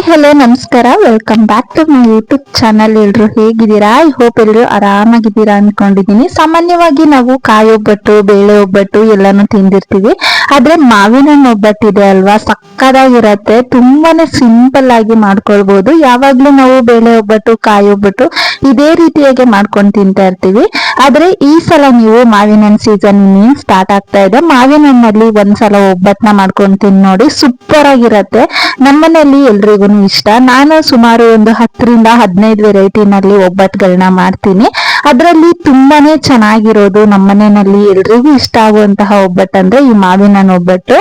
Hi hello, ನಮಸ್ಕಾರ. Welcome back to my YouTube channel ಎಲ್ರು ಹೇಗಿದ್ದೀರಾ? ಐ ಹೋಪ್ ಎಲ್ರು ಆರಾಮಾಗಿದ್ದೀರಾ ಅನ್ಕೊಂಡಿದೀನಿ ಸಾಮಾನ್ಯವಾಗಿ ನಾವು ಕಾಯಿ ಒಬ್ಬಟ್ಟು ಬೇಳೆ ಒಬ್ಬಟ್ಟು ಎಲ್ಲಾನು ತಿಂದಿರ್ತೀವಿ. ಆದ್ರೆ ಮಾವಿನ ಹಣ್ಣು ಒಬ್ಬಟ್ಟು ಇದೆ ಅಲ್ವಾ? ಸಕ್ಕದಾಗಿರತ್ತೆ. ತುಂಬಾನೇ ಸಿಂಪಲ್ ಆಗಿ ಮಾಡ್ಕೊಳ್ಬಹುದು ಯಾವಾಗ್ಲೂ ನಾವು ಬೇಳೆ ಒಬ್ಬಟ್ಟು ಕಾಯಿ ಒಬ್ಬಟ್ಟು ಇದೇ ರೀತಿಯಾಗಿ ಮಾಡ್ಕೊಂಡು ತಿಂತಾ ಇರ್ತೀವಿ. ಆದ್ರೆ ಈ ಸಲ ನೀವು ಮಾವಿನ ಹಣ್ಣು ಸೀಸನ್ ಇನ್ನೇನ್ ಸ್ಟಾರ್ಟ್ ಆಗ್ತಾ ಇದೆ? ಮಾವಿನ ಹಣ್ಣಲ್ಲಿ ಒಂದ್ಸಲ ಒಬ್ಬಟ್ಟನ್ನ ಮಾಡ್ಕೊಂಡು ತಿನ್ ನೋಡಿ. ಸೂಪರ್ ಆಗಿರತ್ತೆ. ನಮ್ಮನೆಯಲ್ಲಿ ಎಲ್ರಿಗೂ ಇಷ್ಟ. ನಾನು ಸುಮಾರು ಒಂದು ಹತ್ತರಿಂದ ಹದಿನೈದು ವೆರೈಟಿನಲ್ಲಿ ಒಬ್ಬಟ್ಟುಗಳನ್ನ ಮಾಡ್ತೀನಿ. ಅದರಲ್ಲಿ ತುಂಬಾನೇ ಚೆನ್ನಾಗಿರೋದು ನಮ್ಮನೆಯಲ್ಲಿ ಎಲ್ರಿಗೂ ಇಷ್ಟ ಆಗುವಂತಹ ಒಬ್ಬಟ್ಟು ಅಂದ್ರೆ ಈ ಮಾವಿನ ಹಣ್ಣು ಒಬ್ಬಟ್ಟು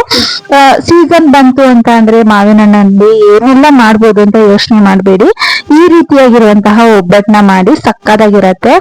ಸೀಸನ್ ಬಂತು ಅಂತ ಅಂದ್ರೆ ಮಾವಿನ ಹಣ್ಣಲ್ಲಿ ಏನೆಲ್ಲ ಮಾಡ್ಬೋದು ಅಂತ ಯೋಚನೆ ಮಾಡಬೇಡಿ. ಈ ರೀತಿಯಾಗಿರುವಂತಹ ಒಬ್ಬಟ್ಟನ್ನ ಮಾಡಿ ಸಕ್ಕದಾಗಿರತ್ತೆ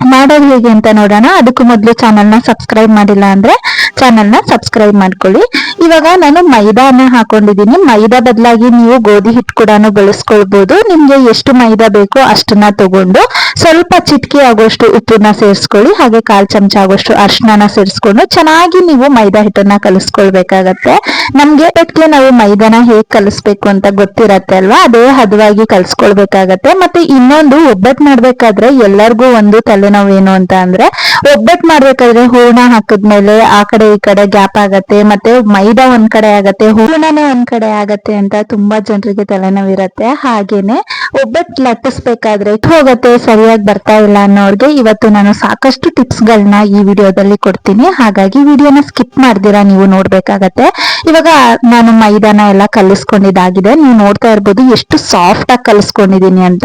ಮಾಡೋದು ಹೇಗೆ ಅಂತ ನೋಡೋಣ. ಅದಕ್ಕೂ ಮೊದಲು ಚಾನಲ್ನ ಸಬ್ಸ್ಕ್ರೈಬ್ ಮಾಡಿಲ್ಲ ಅಂದ್ರೆ ಚಾನಲ್ನ ಸಬ್ಸ್ಕ್ರೈಬ್ ಮಾಡ್ಕೊಳ್ಳಿ. ಇವಾಗ ನಾನು ಮೈದಾನ ಹಾಕೊಂಡಿದ್ದೀನಿ. ಮೈದಾ ಬದಲಾಗಿ ನೀವು ಗೋಧಿ ಹಿಟ್ಟು ಕೂಡ ಬಳಸ್ಕೊಳ್ಬೋದು. ನಿಮ್ಗೆ ಎಷ್ಟು ಮೈದಾ ಬೇಕೋ ಅಷ್ಟನ್ನ ತಗೊಂಡು ಸ್ವಲ್ಪ ಚಿಟ್ಕಿ ಆಗೋಷ್ಟು ಉಪ್ಪನ್ನ ಸೇರಿಸ್ಕೊಳ್ಳಿ, ಹಾಗೆ ಕಾಲು ಚಮಚ ಆಗೋಷ್ಟು ಅರ್ಶನ ಸೇರಿಸ್ಕೊಂಡು ಚೆನ್ನಾಗಿ ನೀವು ಮೈದಾ ಹಿಟ್ಟನ್ನ ಕಲಿಸ್ಕೊಳ್ಬೇಕಾಗತ್ತೆ. ನಮ್ಗೆ ಬೆಟ್ಗೆ ನಾವು ಮೈದಾನ ಹೇಗ್ ಕಲಿಸ್ಬೇಕು ಅಂತ ಗೊತ್ತಿರತ್ತೆ ಅಲ್ವಾ? ಅದೇ ಹದವಾಗಿ ಕಲ್ಸ್ಕೊಳ್ಬೇಕಾಗತ್ತೆ. ಮತ್ತೆ ಇನ್ನೊಂದು ಒಬ್ಬಟ್ಟು ಮಾಡ್ಬೇಕಾದ್ರೆ ಎಲ್ಲರಿಗೂ ಒಂದು ತಲೆನೋವು ಏನು ಅಂತ ಅಂದ್ರೆ ಒಬ್ಬಟ್ಟು ಮಾಡ್ಬೇಕಾದ್ರೆ ಹೂರ್ಣ ಹಾಕಿದ್ಮೇಲೆ ಆ ಕಡೆ ಈ ಕಡೆ ಗ್ಯಾಪ್ ಆಗತ್ತೆ, ಮತ್ತೆ ಮೈದಾ ಒಂದ್ ಕಡೆ ಆಗತ್ತೆ, ಹೂರ್ಣನೇ ಒಂದ್ ಕಡೆ ಆಗತ್ತೆ ಅಂತ ತುಂಬಾ ಜನರಿಗೆ ತಲೆನೋವಿರತ್ತೆ. ಹಾಗೇನೆ ಒಬ್ಬಟ್ಟು ಲಟ್ಟಿಸ್ಬೇಕಾದ್ರೆ ಹೋಗತ್ತೆ ಸರಿಯಾಗಿ ಬರ್ತಾ ಇಲ್ಲ ಅನ್ನೋರ್ಗೆ ಇವತ್ತು ನಾನು ಸಾಕಷ್ಟು ಟಿಪ್ಸ್ ಗಳನ್ನ ಈ ವಿಡಿಯೋದಲ್ಲಿ ಕೊಡ್ತೀನಿ. ಹಾಗಾಗಿ ವಿಡಿಯೋನ ಸ್ಕಿಪ್ ಮಾಡ್ದಿರಾ, ನೀವು ನೋಡ್ಬೇಕಾಗತ್ತೆ. ಇವಾಗ ನಾನು ಮೈದಾನ ಎಲ್ಲ ಕಲಿಸ್ಕೊಂಡಿದ್ದಾಗಿದೆ. ನೀವು ನೋಡ್ತಾ ಇರ್ಬೋದು ಎಷ್ಟು ಸಾಫ್ಟ್ ಆಗಿ ಕಲಿಸ್ಕೊಂಡಿದೀನಿ ಅಂತ.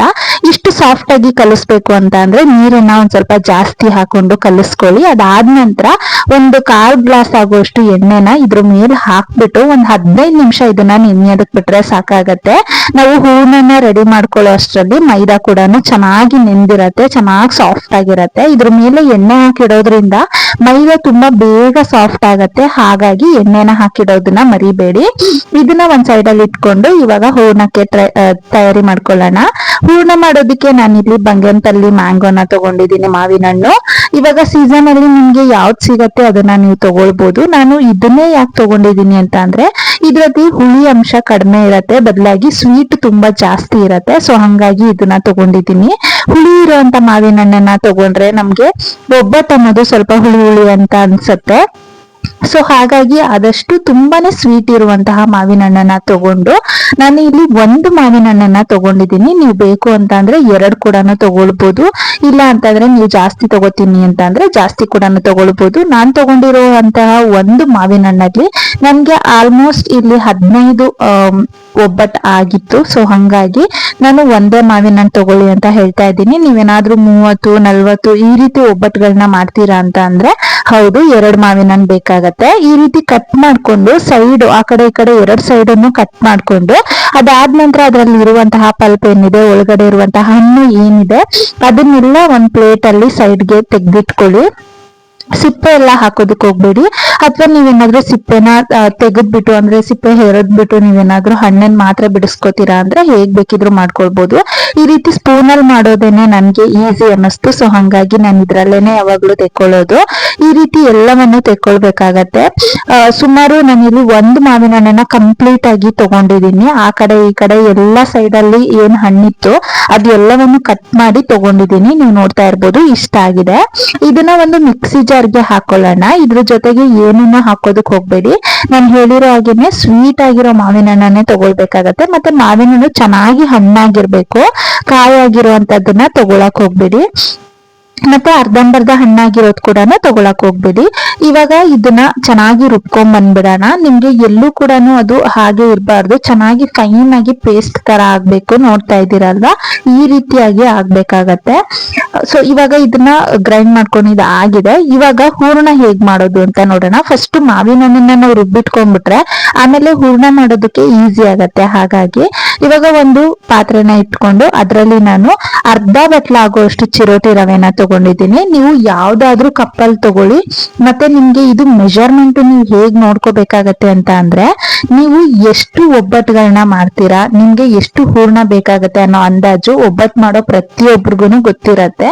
ಇಷ್ಟು ಸಾಫ್ಟ್ ಆಗಿ ಕಲಿಸ್ಬೇಕು ಅಂತ ಅಂದ್ರೆ ನೀರನ್ನ ಒಂದ್ ಸ್ವಲ್ಪ ಜಾಸ್ತಿ ಹಾಕೊಂಡು ಕಲಿಸ್ಕೊಳ್ಳಿ. ಅದಾದ ನಂತರ ಒಂದು ಕಾಲ್ ಗ್ಲಾಸ್ ಆಗುವಷ್ಟು ಎಣ್ಣೆನ ಇದ್ರ ಮೇಲೆ ಹಾಕ್ಬಿಟ್ಟು ಒಂದ್ ಹದಿನೈದು ನಿಮಿಷ ಇದನ್ನ ನೆನೆಯೋದಕ್ ಬಿಟ್ರೆ ಸಾಕಾಗತ್ತೆ. ನಾವು ಹೂರ್ಣನ ರೆಡಿ ಮಾಡ್ಕೊಳ್ಳೋ ಅಷ್ಟರಲ್ಲಿ ಮೈದಾ ಕೂಡ ಚೆನ್ನಾಗಿ ನೆಂದಿರತ್ತೆ ಚೆನ್ನಾಗಿ ಸಾಫ್ಟ್ ಆಗಿರತ್ತೆ. ಇದ್ರ ಮೇಲೆ ಎಣ್ಣೆ ಹಾಕಿಡೋದ್ರಿಂದ ಮೈಗೆ ತುಂಬಾ ಬೇಗ ಸಾಫ್ಟ್ ಆಗತ್ತೆ. ಹಾಗಾಗಿ ಎಣ್ಣೆನ ಹಾಕಿಡೋದನ್ನ ಮರಿಬೇಡಿ. ಇದನ್ನ ಒಂದ್ ಸೈಡ್ ಅಲ್ಲಿ ಇಟ್ಕೊಂಡು ಇವಾಗ ಹೂರ್ಣಕ್ಕೆ ತಯಾರಿ ಮಾಡ್ಕೊಳ್ಳೋಣ. ಹೂರ್ಣ ಮಾಡೋದಕ್ಕೆ ನಾನಿಲ್ಲಿ ಬಂಗಂತಲ್ಲಿ ಮ್ಯಾಂಗೋನ ತಗೊಂಡಿದ್ದೀನಿ ಮಾವಿನ ಹಣ್ಣು ಇವಾಗ ಸೀಸನ್ ಅಲ್ಲಿ ನಿಮ್ಗೆ ಯಾವ್ದು ಸಿಗತ್ತೆ ಅದನ್ನ ನೀವು ತಗೊಳ್ಬಹುದು ನಾನು ಇದನ್ನೇ ಯಾಕೆ ತಗೊಂಡಿದ್ದೀನಿ ಅಂತ ಅಂದ್ರೆ, ಇದ್ರಲ್ಲಿ ಹುಳಿ ಅಂಶ ಕಡಿಮೆ ಇರತ್ತೆ, ಬದಲಾಗಿ ಸ್ವೀಟ್ ತುಂಬಾ ಜಾಸ್ತಿ ಇರತ್ತೆ ಸೊ ಹಂಗಾಗಿ ಇದನ್ನ ತಗೊಂಡಿದ್ದೀನಿ ಹುಳಿ ಇರುವಂತ ಮಾವಿನ ಹಣ್ಣನ್ನ ತಗೊಂಡ್ರೆ ನಮ್ಗೆ ಒಬ್ಬ ತಮ್ಮದು ಸ್ವಲ್ಪ ಹುಳಿ ಹುಳಿ ಅಂತ ಅನ್ಸತ್ತೆ. ಸೊ ಹಾಗಾಗಿ ಆದಷ್ಟು ತುಂಬಾನೇ ಸ್ವೀಟ್ ಇರುವಂತಹ ಮಾವಿನ ಹಣ್ಣನ್ನ ತಗೊಂಡು ನಾನು ಇಲ್ಲಿ ಒಂದು ಮಾವಿನ ಹಣ್ಣನ್ನ ತಗೊಂಡಿದ್ದೀನಿ. ನೀವು ಬೇಕು ಅಂತ ಅಂದ್ರೆ ಎರಡು ಕೂಡ ತಗೊಳ್ಬಹುದು ಇಲ್ಲ ಅಂತಂದ್ರೆ ನೀವು ಜಾಸ್ತಿ ತಗೋತೀನಿ ಅಂತ ಅಂದ್ರೆ ಜಾಸ್ತಿ ಕೂಡ ತಗೊಳ್ಬಹುದು ನಾನ್ ತಗೊಂಡಿರುವಂತಹ ಒಂದು ಮಾವಿನ ಹಣ್ಣಲ್ಲಿ ನನ್ಗೆ ಆಲ್ಮೋಸ್ಟ್ ಇಲ್ಲಿ ಹದಿನೈದು ಒಬ್ಬಟ್ಟು ಆಗಿತ್ತು. ಸೊ ಹಂಗಾಗಿ ನಾನು ಒಂದೇ ಮಾವಿನ ತಗೊಳ್ಳಿ ಅಂತ ಹೇಳ್ತಾ ಇದ್ದೀನಿ. ನೀವೇನಾದ್ರೂ ಮೂವತ್ತು, ನಲ್ವತ್ತು ಈ ರೀತಿ ಒಬ್ಬಟ್ಟುಗಳನ್ನ ಮಾಡ್ತೀರಾ ಅಂತ ಅಂದ್ರೆ ಹೌದು, ಎರಡು ಮಾವಿನ ಬೇಕಾಗತ್ತೆ. ಈ ರೀತಿ ಕಟ್ ಮಾಡ್ಕೊಂಡು ಸೈಡ್ ಆ ಕಡೆ ಈ ಕಡೆ ಎರಡು ಸೈಡ್ ಅನ್ನು ಕಟ್ ಮಾಡ್ಕೊಂಡು ಅದಾದ ನಂತರ ಅದರಲ್ಲಿ ಇರುವಂತಹ ಪಲ್ಪ್ ಏನಿದೆ, ಒಳಗಡೆ ಇರುವಂತಹ ಹಣ್ಣು ಏನಿದೆ, ಅದನ್ನೆಲ್ಲ ಒಂದ್ ಪ್ಲೇಟ್ ಅಲ್ಲಿ ಸೈಡ್ಗೆ ತೆಗೆದಿಟ್ಕೊಳ್ಳಿ. ಸಿಪ್ಪೆ ಎಲ್ಲ ಹಾಕೋದಕ್ಕೆ ಹೋಗ್ಬೇಡಿ. ಅಥವಾ ನೀವೇನಾದ್ರೂ ಸಿಪ್ಪೆನ ತೆಗೆದ್ಬಿಟ್ಟು, ಅಂದ್ರೆ ಸಿಪ್ಪೆ ಹೆರದ್ಬಿಟ್ಟು ನೀವೇನಾದ್ರೂ ಹಣ್ಣನ್ ಮಾತ್ರ ಬಿಡಿಸ್ಕೋತೀರಾ ಅಂದ್ರೆ ಹೇಗ್ ಬೇಕಿದ್ರು ಮಾಡ್ಕೊಳ್ಬಹುದು ಈ ರೀತಿ ಸ್ಪೂನ್ ಅಲ್ಲಿ ಮಾಡೋದೇನೆ ನನ್ಗೆ ಈಸಿ ಅನ್ನಿಸ್ತು. ಸೊ, ಹಂಗಾಗಿ ನಾನು ಇದ್ರಲ್ಲೇನೆ ಯಾವಾಗ್ಲೂ ತೆಕ್ಕೊಳ್ಳೋದು. ಈ ರೀತಿ ಎಲ್ಲವನ್ನು ತೆಕ್ಕೊಳ್ಬೇಕಾಗತ್ತೆ. ಸುಮಾರು ನಾನಿಲ್ಲಿ ಒಂದು ಮಾವಿನ ಹಣ್ಣನ್ನ ಕಂಪ್ಲೀಟ್ ಆಗಿ ತಗೊಂಡಿದ್ದೀನಿ. ಆ ಕಡೆ, ಈ ಕಡೆ ಎಲ್ಲಾ ಸೈಡ್ ಅಲ್ಲಿ ಏನ್ ಹಣ್ಣಿತ್ತು ಅದು ಎಲ್ಲವನ್ನು ಕಟ್ ಮಾಡಿ ತಗೊಂಡಿದ್ದೀನಿ. ನೀವು ನೋಡ್ತಾ ಇರ್ಬೋದು, ಇಷ್ಟ ಆಗಿದೆ. ಇದನ್ನ ಒಂದು ಮಿಕ್ಸಿ ಜಾರ್ಗೆ ಹಾಕೊಳ್ಳೋಣ. ಇದ್ರ ಜೊತೆಗೆ ಏನನ್ನ ಹಾಕೋದಕ್ ಹೋಗ್ಬೇಡಿ. ನಾನು ಹೇಳಿರೋ ಹಾಗೇನೆ ಸ್ವೀಟ್ ಆಗಿರೋ ಮಾವಿನ ಹಣ್ಣನ್ನೇ ತಗೊಳ್ಬೇಕಾಗತ್ತೆ. ಮತ್ತೆ ಮಾವಿನ ಹಣ್ಣು ಚೆನ್ನಾಗಿ ಹಣ್ಣಾಗಿರ್ಬೇಕು. ಕಾಯಾಗಿರುವಂತದ್ದನ್ನ ತಗೊಳಕ್ ಹೋಗ್ಬೇಡಿ. ಮತ್ತೆ ಅರ್ಧಂಬರ್ಧ ಹಣ್ಣಾಗಿರೋದು ಕೂಡ ತಗೊಳಕ್ ಹೋಗ್ಬೇಡಿ. ಇವಾಗ ಇದನ್ನ ಚೆನ್ನಾಗಿ ರುಬ್ಕೊಂಡ್ ಬಂದ್ಬಿಡೋಣ. ನಿಮ್ಗೆ ಎಲ್ಲೂ ಕೂಡ ಅದು ಹಾಗೆ ಇರಬಾರ್ದು. ಚೆನ್ನಾಗಿ ಫೈನ್ ಆಗಿ ಪೇಸ್ಟ್ ತರ ಆಗ್ಬೇಕು ನೋಡ್ತಾ ಇದ್ದೀರಲ್ವಾ? ಈ ರೀತಿಯಾಗಿ ಆಗ್ಬೇಕಾಗತ್ತೆ. ಸೊ ಇವಾಗ ಇದನ್ನ ಗ್ರೈಂಡ್ ಮಾಡ್ಕೊಂಡಿದ್ ಆಗಿದೆ ಇವಾಗ ಹೂರ್ಣ ಹೇಗ್ ಮಾಡೋದು ಅಂತ ನೋಡೋಣ. ಫಸ್ಟ್ ಮಾವಿನ ಹಣ್ಣನ್ನ ನಾವು ರುಬ್ಬಿಟ್ಕೊಂಡ್ಬಿಟ್ರೆ ಆಮೇಲೆ ಹೂರ್ಣ ಮಾಡೋದಕ್ಕೆ ಈಸಿ ಆಗತ್ತೆ. ಹಾಗಾಗಿ ಇವಾಗ ಒಂದು ಪಾತ್ರೆನ ಇಟ್ಕೊಂಡು ಅದರಲ್ಲಿ ನಾನು ಅರ್ಧ ಬಟ್ಲ ಆಗುವಷ್ಟು ಚಿರೋಟಿ ರವೆನ ತಗೊಂಡಿದ್ದೀನಿ. ನೀವು ಯಾವ್ದಾದ್ರೂ ಕಪ್ಪಲ್ಲಿ ತಗೊಳ್ಳಿ. ಮತ್ತೆ ನಿಮ್ಗೆ ಇದು ಮೆಜರ್ಮೆಂಟ್ ನೀವು ಹೇಗ್ ನೋಡ್ಕೋಬೇಕಾಗತ್ತೆ ಅಂತ ಅಂದ್ರೆ, ನೀವು ಎಷ್ಟು ಒಬ್ಬಟ್ಟುಗಳನ್ನ ಮಾಡ್ತೀರಾ, ನಿಮ್ಗೆ ಎಷ್ಟು ಹೂರ್ಣ ಬೇಕಾಗತ್ತೆ ಅನ್ನೋ ಅಂದಾಜು ಒಬ್ಬಟ್ಟು ಮಾಡೋ ಪ್ರತಿಯೊಬ್ರಿಗೂ ಗೊತ್ತಿರತ್ತೆ.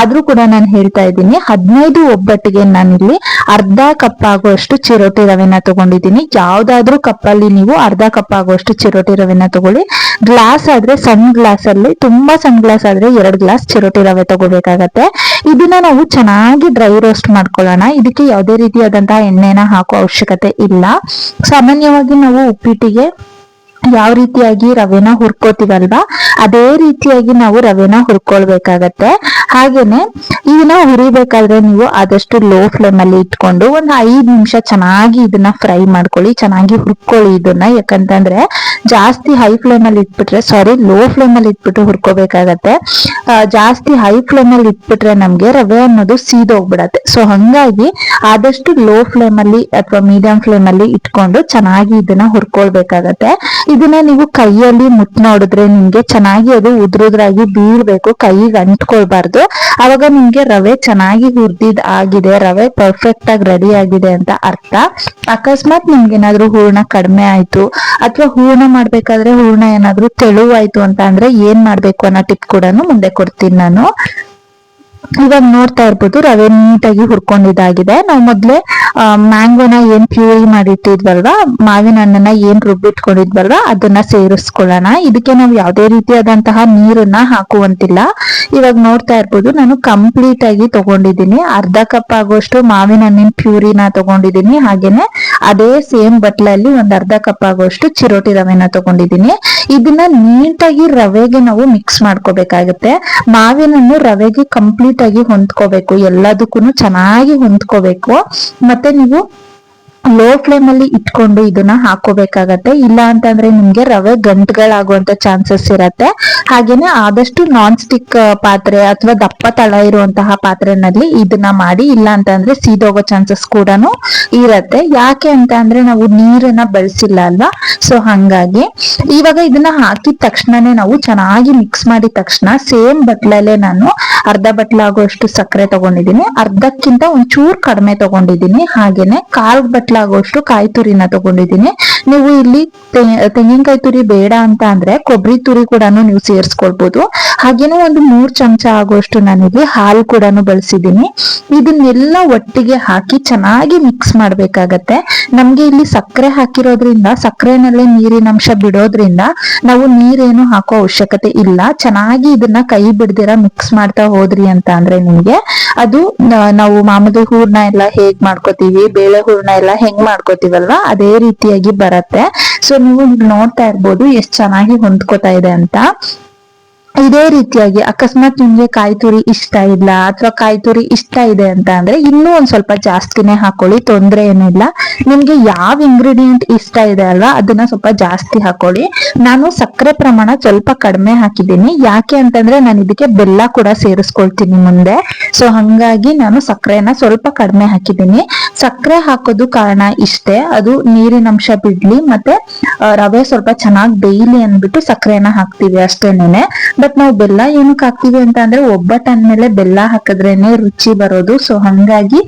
ಆದ್ರೂ ಕೂಡ ನಾನು ಹೇಳ್ತಾ ಇದ್ದೀನಿ, ಹದಿನೈದು ಒಬ್ಬಟ್ಟಿಗೆ ನಾನಿಲ್ಲಿ ಅರ್ಧ ಕಪ್ ಆಗುವಷ್ಟು ಚಿರೋಟಿ ರವೆನ ತಗೊಂಡಿದ್ದೀನಿ. ಯಾವ್ದಾದ್ರೂ ಕಪ್ಪಲ್ಲಿ ನೀವು ಅರ್ಧ ಕಪ್ ಆಗುವಷ್ಟು ಚಿರೋಟಿ ರವೆನ ತಗೊಳ್ಳಿ. ಗ್ಲಾಸ್ ಆದ್ರೆ ಸಣ್ಣ ಗ್ಲಾಸ್ ಅಲ್ಲಿ, ತುಂಬಾ ಸಣ್ಣ ಗ್ಲಾಸ್ ಆದ್ರೆ ಎರಡು ಗ್ಲಾಸ್ ಚಿರೋಟಿ ರವೆ ತಗೋಬೇಕಾಗತ್ತೆ. ಇದನ್ನ ನಾವು ಚೆನ್ನಾಗಿ ಡ್ರೈ ರೋಸ್ಟ್ ಮಾಡ್ಕೊಳ್ಳೋಣ. ಇದಕ್ಕೆ ಯಾವುದೇ ರೀತಿಯಾದಂತಹ ಎಣ್ಣೆನ ಹಾಕೋ ಅವಶ್ಯಕತೆ ಇಲ್ಲ. ಸಾಮಾನ್ಯವಾಗಿ ನಾವು ಉಪ್ಪಿಟ್ಟಿಗೆ ಯಾವ ರೀತಿಯಾಗಿ ರವೆನ ಹುರ್ಕೋತೀವಲ್ವಾ? ಅದೇ ರೀತಿಯಾಗಿ ನಾವು ರವೆನ ಹುರ್ಕೊಳ್ಬೇಕಾಗತ್ತೆ. ಹಾಗೇನೆ ಇದನ್ನ ಹುರಿಬೇಕಾದ್ರೆ ನೀವು ಆದಷ್ಟು ಲೋ ಫ್ಲೇಮ್ ಅಲ್ಲಿ ಇಟ್ಕೊಂಡು ಒಂದು ಐದ್ ನಿಮಿಷ ಚೆನ್ನಾಗಿ ಇದನ್ನ ಫ್ರೈ ಮಾಡ್ಕೊಳ್ಳಿ, ಚೆನ್ನಾಗಿ ಹುರ್ಕೊಳ್ಳಿ ಇದನ್ನ. ಯಾಕಂತಂದ್ರೆ ಜಾಸ್ತಿ ಹೈ ಫ್ಲೇಮ್ ಅಲ್ಲಿ ಇಟ್ಬಿಟ್ರೆ, ಸಾರಿ, ಲೋ ಫ್ಲೇಮ್ ಅಲ್ಲಿ ಇಟ್ಬಿಟ್ಟು ಹುರ್ಕೋಬೇಕಾಗತ್ತೆ ಜಾಸ್ತಿ ಹೈ ಫ್ಲೇಮ್ ಅಲ್ಲಿ ಇಟ್ಬಿಟ್ರೆ ನಮ್ಗೆ ರವೆ ಅನ್ನೋದು ಸೀದೋಗ್ಬಿಡತ್ತೆ. ಸೊ ಹಂಗಾಗಿ ಆದಷ್ಟು ಲೋ ಫ್ಲೇಮ್ ಅಲ್ಲಿ ಅಥವಾ ಮೀಡಿಯಂ ಫ್ಲೇಮ್ ಅಲ್ಲಿ ಇಟ್ಕೊಂಡು ಚೆನ್ನಾಗಿ ಇದನ್ನ ಹುರ್ಕೊಳ್ಬೇಕಾಗತ್ತೆ. ಇದನ್ನ ನೀವು ಕೈಯಲ್ಲಿ ಮುಟ್ ನೋಡಿದ್ರೆ ನಿಮ್ಗೆ ಚೆನ್ನಾಗಿ ಅದು ಉದ್ರುದ್ರಾಗಿ ಬೀಳ್ಬೇಕು ಕೈಗೆ ಅಂಟ್ಕೊಳ್ಬಾರ್ದು. ಅವಾಗ ನಿಮ್ಗೆ ರವೆ ಚೆನ್ನಾಗಿ ಹುರ್ದಿದ್ ಆಗಿದೆ, ರವೆ ಪರ್ಫೆಕ್ಟ್ ಆಗಿ ರೆಡಿ ಆಗಿದೆ ಅಂತ ಅರ್ಥ. ಅಕಸ್ಮಾತ್ ನಿಮ್ಗೆ ಏನಾದ್ರು ಹೂರ್ಣ ಕಡಿಮೆ ಆಯ್ತು, ಅಥವಾ ಹೂರ್ಣ ಮಾಡ್ಬೇಕಾದ್ರೆ ಹೂರ್ಣ ಏನಾದ್ರು ತೆಳುವಾಯ್ತು ಅಂತ ಅಂದ್ರೆ ಏನ್ ಮಾಡ್ಬೇಕು ಅನ್ನೋ ಟಿಪ್ ಕೂಡ ಮುಂದೆ ಕೊಡ್ತೀನಿ ನಾನು. ಇವಾಗ ನೋಡ್ತಾ ಇರ್ಬೋದು, ರವೆ ನೀಟಾಗಿ ಹುರ್ಕೊಂಡಿದ್ದಾಗಿದೆ ನಾವು ಮೊದ್ಲೇ ಮ್ಯಾಂಗೋನ ಏನ್ ಪ್ಯೂರಿ ಮಾಡಿಟ್ಟಿದ್ವಲ್ವಾ, ಮಾವಿನ ಹಣ್ಣನ್ನ ಏನ್ ರುಬ್ಬಿಟ್ಕೊಂಡಿದ್ವಲ್ವಾ, ಅದನ್ನ ಸೇರಿಸ್ಕೊಳ್ಳೋಣ. ಇದಕ್ಕೆ ನಾವು ಯಾವುದೇ ರೀತಿಯಾದಂತಹ ನೀರನ್ನ ಹಾಕುವಂತಿಲ್ಲ. ಇವಾಗ ನೋಡ್ತಾ ಇರ್ಬೋದು, ನಾನು ಕಂಪ್ಲೀಟ್ ಆಗಿ ತಗೊಂಡಿದ್ದೀನಿ. ಅರ್ಧ ಕಪ್ ಆಗುವಷ್ಟು ಮಾವಿನ ಹಣ್ಣಿನ ಪ್ಯೂರಿನ ತಗೊಂಡಿದ್ದೀನಿ. ಹಾಗೇನೆ ಅದೇ ಸೇಮ್ ಬಟ್ಲಲ್ಲಿ ಒಂದ್ ಅರ್ಧ ಕಪ್ ಆಗುವಷ್ಟು ಚಿರೋಟಿ ರವೆನ ತಗೊಂಡಿದ್ದೀನಿ. ಇದನ್ನ ನೀಟಾಗಿ ರವೆಗೆ ನಾವು ಮಿಕ್ಸ್ ಮಾಡ್ಕೋಬೇಕಾಗತ್ತೆ. ಮಾವಿನ ಹಣ್ಣು ರವೆಗೆ ಕಂಪ್ಲೀಟ್ ಆಗಿ ಹೊಂದ್ಕೋಬೇಕು. ಎಲ್ಲದಕ್ಕೂ ಚೆನ್ನಾಗಿ ಹೊಂದ್ಕೋಬೇಕು. ಮತ್ತೆ ನೀವು ಲೋ ಫ್ಲೇಮ್ ಅಲ್ಲಿ ಇಟ್ಕೊಂಡು ಇದನ್ನ ಹಾಕೋಬೇಕಾಗತ್ತೆ. ಇಲ್ಲ ಅಂತಂದ್ರೆ ನಿಮ್ಗೆ ರವೆ ಗಂಟುಗಳಾಗುವಂತ ಚಾನ್ಸಸ್ ಇರತ್ತೆ. ಹಾಗೇನೆ ಆದಷ್ಟು ನಾನ್ ಸ್ಟಿಕ್ ಪಾತ್ರೆ ಅಥವಾ ದಪ್ಪ ತಳ ಇರುವಂತಹ ಪಾತ್ರೆನಲ್ಲಿ ಇದನ್ನ ಮಾಡಿ, ಇಲ್ಲ ಅಂತಂದ್ರೆ ಸೀದೋಗೋ ಚಾನ್ಸಸ್ ಕೂಡ ಇರತ್ತೆ. ಯಾಕೆ ಅಂತ ಅಂದ್ರೆ ನಾವು ನೀರನ್ನ ಬಳಸಿಲ್ಲ ಅಲ್ವಾ? ಸೊ ಹಂಗಾಗಿ ಇವಾಗ ಇದನ್ನ ಹಾಕಿದ ತಕ್ಷಣನೇ ನಾವು ಚೆನ್ನಾಗಿ ಮಿಕ್ಸ್ ಮಾಡಿದ ತಕ್ಷಣ ಸೇಮ್ ಬಟ್ಲಲ್ಲೇ ನಾನು ಅರ್ಧ ಬಟ್ಲಾಗುವಷ್ಟು ಸಕ್ಕರೆ ತಗೊಂಡಿದ್ದೀನಿ. ಅರ್ಧಕ್ಕಿಂತ ಒಂಚೂರು ಕಡಿಮೆ ತಗೊಂಡಿದ್ದೀನಿ. ಹಾಗೇನೆ ಕಾಲ್ ಬಟ್ಲಾಗೋಷ್ಟು ಕಾಯಿ ತುರಿನ ತಗೊಂಡಿದ್ದೀನಿ. ನೀವು ಇಲ್ಲಿ ತೆಂಗಿನಕಾಯಿ ತುರಿ ಬೇಡ ಅಂತ ಅಂದ್ರೆ ಕೊಬ್ಬರಿ ತುರಿ ಕೂಡ ನೀವು ಸೇರಿಸ್ಕೊಳ್ಬಹುದು ಹಾಗೇನೆ ಒಂದು ಮೂರ್ ಚಮಚ ಆಗುವಷ್ಟು ನಾನಿಲ್ಲಿ ಹಾಲು ಕೂಡ ಬಳಸಿದ್ದೀನಿ. ಇದನ್ನೆಲ್ಲ ಒಟ್ಟಿಗೆ ಹಾಕಿ ಚೆನ್ನಾಗಿ ಮಿಕ್ಸ್ ಮಾಡ್ಬೇಕಾಗತ್ತೆ. ನಮ್ಗೆ ಇಲ್ಲಿ ಸಕ್ಕರೆ ಹಾಕಿರೋದ್ರಿಂದ ಸಕ್ಕರೆನಲ್ಲೇ ನೀರಿನ ಅಂಶ ಬಿಡೋದ್ರಿಂದ ನಾವು ನೀರೇನು ಹಾಕೋ ಅವಶ್ಯಕತೆ ಇಲ್ಲ. ಚೆನ್ನಾಗಿ ಇದನ್ನ ಕೈ ಬಿಡದಿರ ಮಿಕ್ಸ್ ಮಾಡ್ತಾ ಹೋದ್ರಿ ಅಂತ ಅಂದ್ರೆ ನಿಮ್ಗೆ ಅದು ನಾವು ಮಾಮೂಲಿ ಹೂರ್ಣ ಎಲ್ಲ ಹೇಗ್ ಮಾಡ್ಕೋತೀವಿ, ಬೇಳೆ ಹೂರ್ಣ ಎಲ್ಲ ಹೆಂಗ್ ಮಾಡ್ಕೋತೀವಲ್ವಾ, ಅದೇ ರೀತಿಯಾಗಿ ಬರತ್ತೆ. ಸೊ ನೀವು ನೋಡ್ತಾ ಇರ್ಬೋದು ಎಷ್ಟ್ ಚೆನ್ನಾಗಿ ಹೊಂದ್ಕೋತಾ ಇದೆ ಅಂತ. ಇದೇ ರೀತಿಯಾಗಿ ಅಕಸ್ಮಾತ್ ನಿಮ್ಗೆ ಕಾಯಿ ತುರಿ ಇಷ್ಟ ಇಲ್ಲ ಅಥವಾ ಕಾಯಿ ತುರಿ ಇಷ್ಟ ಇದೆ ಅಂತ ಅಂದ್ರೆ ಇನ್ನೂ ಒಂದ್ ಸ್ವಲ್ಪ ಜಾಸ್ತಿನೇ ಹಾಕೊಳ್ಳಿ, ತೊಂದ್ರೆ ಏನಿಲ್ಲ ನಿಮ್ಗೆ ಯಾವ ಇಂಗ್ರೀಡಿಯೆಂಟ್ ಇಷ್ಟ ಇದೆ ಅಲ್ವಾ, ಅದನ್ನ ಸ್ವಲ್ಪ ಜಾಸ್ತಿ ಹಾಕೊಳ್ಳಿ. ನಾನು ಸಕ್ಕರೆ ಪ್ರಮಾಣ ಸ್ವಲ್ಪ ಕಡಿಮೆ ಹಾಕಿದ್ದೀನಿ. ಯಾಕೆ ಅಂತಂದ್ರೆ ನಾನು ಇದಕ್ಕೆ ಬೆಲ್ಲ ಕೂಡ ಸೇರಿಸ್ಕೊಳ್ತೀನಿ ಮುಂದೆ. ಸೊ ಹಂಗಾಗಿ ನಾನು ಸಕ್ಕರೆನ ಸ್ವಲ್ಪ ಕಡಿಮೆ ಹಾಕಿದ್ದೀನಿ. ಸಕ್ಕರೆ ಹಾಕೋದು ಕಾರಣ ಇಷ್ಟೇ. ಅದು ನೀರಿನ ಅಂಶ ಬಿಡ್ಲಿ, ಮತ್ತೆ ರವೆ ಸ್ವಲ್ಪ ಚೆನ್ನಾಗಿ ಬೇಯ್ಲಿ ಅಂದ್ಬಿಟ್ಟು ಸಕ್ಕರೆನ ಹಾಕ್ತೀವಿ ಅಷ್ಟೇನೆ ಬಟ್ ನಾವು ಬೆಲ್ಲ ಏನಕ್ಕೆ ಹಾಕ್ತಿವಿ ಅಂತ ಅಂದ್ರೆ ಒಬ್ಬಟ್ಟು ಅಂದ್ಮೇಲೆ ಬೆಲ್ಲ ಹಾಕಿದ್ರೇನೆ ರುಚಿ ಬರೋದು. ಸೊ ಹಂಗಾಗಿ